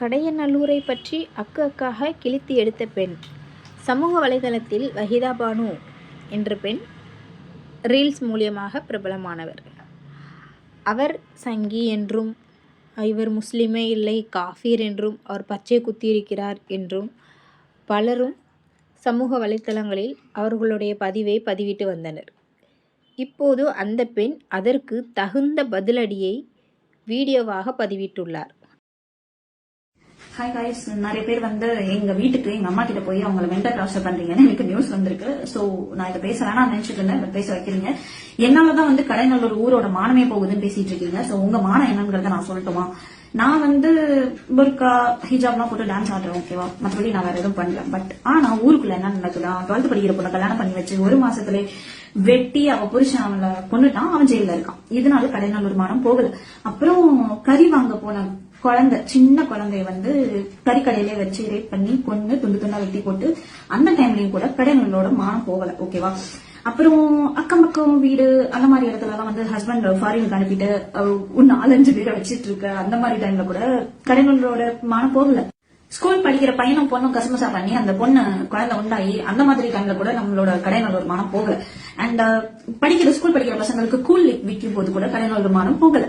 கடையநல்லூரை பற்றி அக்கு அக்காக கிழித்து எடுத்த பெண். சமூக வலைதளத்தில் வஹிதா பானு என்ற பெண் ரீல்ஸ் மூலியமாக பிரபலமானவர். அவர் சங்கி என்றும் இவர் முஸ்லீமே இல்லை காஃபீர் என்றும் அவர் பச்சை குத்தியிருக்கிறார் என்றும் பலரும் சமூக வலைத்தளங்களில் அவர்களுடைய பதிவை பதிவிட்டு வந்தனர். இப்போது அந்த பெண் அதற்கு தகுந்த பதிலடியை வீடியோவாக பதிவிட்டுள்ளார். ஹாய் காய்ஸ் நிறைய பேர் வந்து எங்க வீட்டுக்கு எங்க அம்மா கிட்ட போய் அவங்கள மென்டல் டார்ச்சர் பண்றீங்கன்னு எனக்கு நியூஸ் வந்திருக்கு. சோ நான் இதை பேச வேணாம் நினைச்சிட்டு இருந்தேன் பேச வைக்கிறீங்க. என்னாலதான் வந்து கடைநல்லூர் ஊரோட மானமே போகுதுன்னு பேசிட்டு இருக்கீங்க. சோ உங்க மானம் என்னங்கறத நான் சொல்லட்டுமா? நான் வந்து புர்கா ஹிஜாப்லாம் போட்டு டான்ஸ் ஆடுறேன் ஓகேவா மற்றபடி நான் வேற எதுவும் பண்ணல. பட் ஆனா ஊருக்குள்ள என்ன நடக்குதா? டுவெல்த் படிக்கிற பொண்ணை கல்யாணம் பண்ணி வச்சு ஒரு மாசத்துல வெட்டி அவ புருஷன் அவளை கொண்டுட்டான் அவன் ஜெயில இருக்கான். இதனால கடைநல்லூர் மானம் போகல. அப்புறம் கறி வாங்க போன குழந்தை சின்ன குழந்தைய வந்து கறிக்கடையிலே வச்சு ரேப் பண்ணி கொண்டு துண்டு துண்டா வெட்டி போட்டு அந்த டைம்லயும் கூட கடைகளோட மானம் போகல ஓகேவா அப்புறம் அக்கம் பக்கம் வீடு அந்த மாதிரி இடத்துல எல்லாம் வந்து ஹஸ்பண்ட் ஃபாரினுக்கு அனுப்பிட்டு ஒரு நாலஞ்சு பேரை வச்சிட்டு இருக்க அந்த மாதிரி டைம்ல கூட கடைநல்லோட மானம் போகல. ஸ்கூல் படிக்கிற பையனும் பொண்ணும் கசமசா பண்ணி அந்த பொண்ணு குழந்தை உண்டாகி அந்த மாதிரி டைம்ல கூட நம்மளோட கடைநல்லூர் மானம் போகல. அண்ட் uh, படிக்கிற ஸ்கூல் படிக்கிற பசங்களுக்கு கூல் விற்கும் போது கூட கடைநல்லூர் மானம் போகல.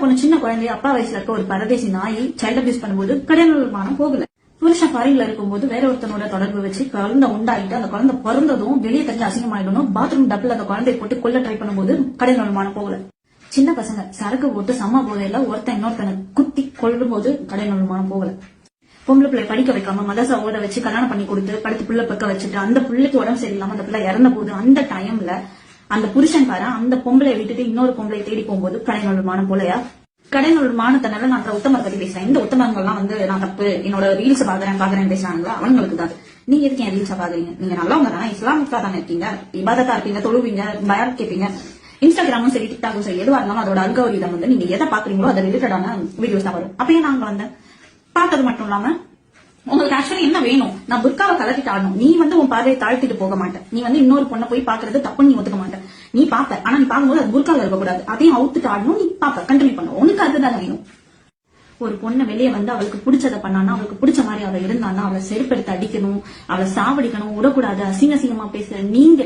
பொண்ணு சின்ன குழந்தை அப்பா வயசுல இருக்க ஒரு பரதேசி நாய் சைல்ட் அபியூஸ் பண்ணும்போது கடைநல்லூர் மானம் போகல. புருஷன் ஃபாரின்ல இருக்கும்போது வேற ஒருத்தனோட தொடர்பு வச்சு குழந்தை உண்டாயிட்டு அந்த குழந்தை பிறந்ததும் வெளியே தெரிஞ்சு அசிங்கமாயிடணும் பாத்ரூம் டப்பில் அந்த குழந்தைய போட்டு கொள்ள ட்ரை பண்ணும்போது கடைநல்லூர் மானம் போகல. சின்ன பசங்க சரக்கு போட்டு சம்மா போதையில ஒருத்தன் இன்னொருத்தனை குத்தி கொள்ளும் போது கடைநல்லூர் மானம் போகல. பொம்பளை பிள்ளை படிக்க வைக்காம மதரசா ஓட வச்சு கல்யாணம் பண்ணி கொடுத்து படுத்து பிள்ளை பக்க வச்சுட்டு அந்த பிள்ளைக்கு உடம்பு சரியில்லாம அந்த பிள்ளை இறந்த போது அந்த டைம்ல அந்த புருஷன் பாரு அந்த பொம்பளை விட்டுட்டு இன்னொரு பொம்பளை தேடி போகும்போது கடைநல்லூர் மானம் போலயா? கடைநூல் மானத்தினால நான் உத்தமர் பத்தி பேசுறேன். இந்த உத்தமங்கள்லாம் வந்து நான் தப்பு என்னோட ரீல்ஸ் பாக்குறேன் பாக்குறேன் பேசுறாங்களா? அவங்களுக்கு தான். நீங்க எதுக்கு என் ரீல்ஸ் பாக்குறீங்க நீங்க நல்லவங்க தானே இஸ்லாமிக்கா தானே இருக்கீங்க? இபாதத்தா இருப்பீங்க தொழுவீங்க பயம் கேட்பீங்க. இன்ஸ்டாகிராமும் சரி டிக்டாக்கும் சரி எதுவா இருந்தாலும் அதோட அல்கவரிதம் வந்து நீங்க எதை பாக்குறீங்களோ அதை ரிலேட்டடான வீடியோஸ் தான் வரும். அப்பயே நாங்க வந்தேன். பார்த்தது மட்டும் இல்லாம உங்களுக்கு ஆக்சுவலி என்ன வேணும்? நான் புர்காவை கலட்டிட்டு ஆடணும். நீ வந்து உன் பார்வையை தாழ்த்திட்டு போக மாட்டேன். நீ வந்து இன்னொரு பொண்ணை போய் பாக்குறது தப்புன்னு நீ ஒத்துக்க மாட்டேன். நீ பாப்ப ஆனா நீ பார்க்கும்போது அது புர்கால இருக்கக்கூடாது. அதையும் அவுத்துட்டு ஆடணும். நீ பாப்ப கண்டினியூ பண்ண உனக்கு அதுதான் வேணும். ஒரு பொண்ணு வெளியே வந்து அவளுக்கு பிடிச்சத பண்ணானா அவளுக்கு பிடிச்ச மாதிரி அவ இருந்தானா அவளை செருப்பெடுத்து அடிக்கணும். அவளை சாவடிக்கணும். விடக்கூடாது. அசிங்க அசிங்கமா பேசுற நீங்க.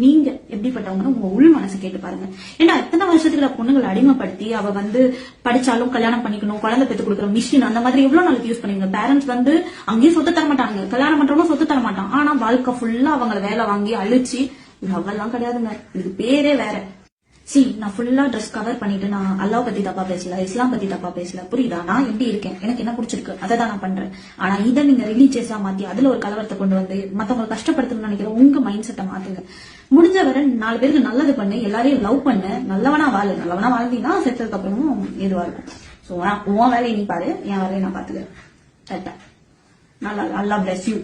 நீங்க எப்படிப்பட்டவங்க உங்க உள் மனசு கேட்டு பாருங்க. ஏன்னா எத்தனை வருஷத்துக்குள்ள பொண்ணுங்களை அடிமைப்படுத்தி அவ வந்து படிச்சாலும் கல்யாணம் பண்ணிக்கணும் குழந்தை பெத்து கொடுக்குற மிஷின் அந்த மாதிரி எவ்வளவு நாளைக்கு யூஸ் பண்ணுவீங்க பேரண்ட்ஸ் வந்து அங்கேயும் சொத்து தர மாட்டாங்க கல்யாணம் பண்றவங்க சொத்து தர மாட்டான் ஆனா வாழ்க்கை ஃபுல்லா அவங்கள வேலை வாங்கி அழிச்சு லவ் எல்லாம் கிடையாதுங்க. இதுக்கு பேரே வேற. சி நான் ஃபுல்லா ட்ரெஸ் கவர் பண்ணிட்டு நான் அல்லாஹ் பத்தி தப்பா பேசல இஸ்லாம் பத்தி தப்பா பேசல. புரியுதா? நான் எப்படி இருக்கேன்? எனக்கு என்ன பிடிச்சிருக்கு? அதை தான் நான் பண்றேன். ஆனா இதை நீங்க ரிலீஜியஸா மாத்தி அதுல ஒரு கலவரத்தை கொண்டு வந்து மத்தவங்களை கஷ்டப்படுத்தணும்னு நினைக்கிற உங்க மைண்ட் செட்டை மாத்துங்க. முடிஞ்ச வரை நாலு பேருக்கு நல்லது பண்ணு எல்லாரையும் லவ் பண்ணு நல்லவனா வாழு. நல்லவனா வாழ்ந்தீங்கன்னா செத்ததுக்கு அப்புறமும் இதுவா இருக்கும். சோ உன் வேலையை நீ பாரு என் வேலையை நான் பாத்துக்கிறேன். நல்லா அல்லா பிளஸ் யூ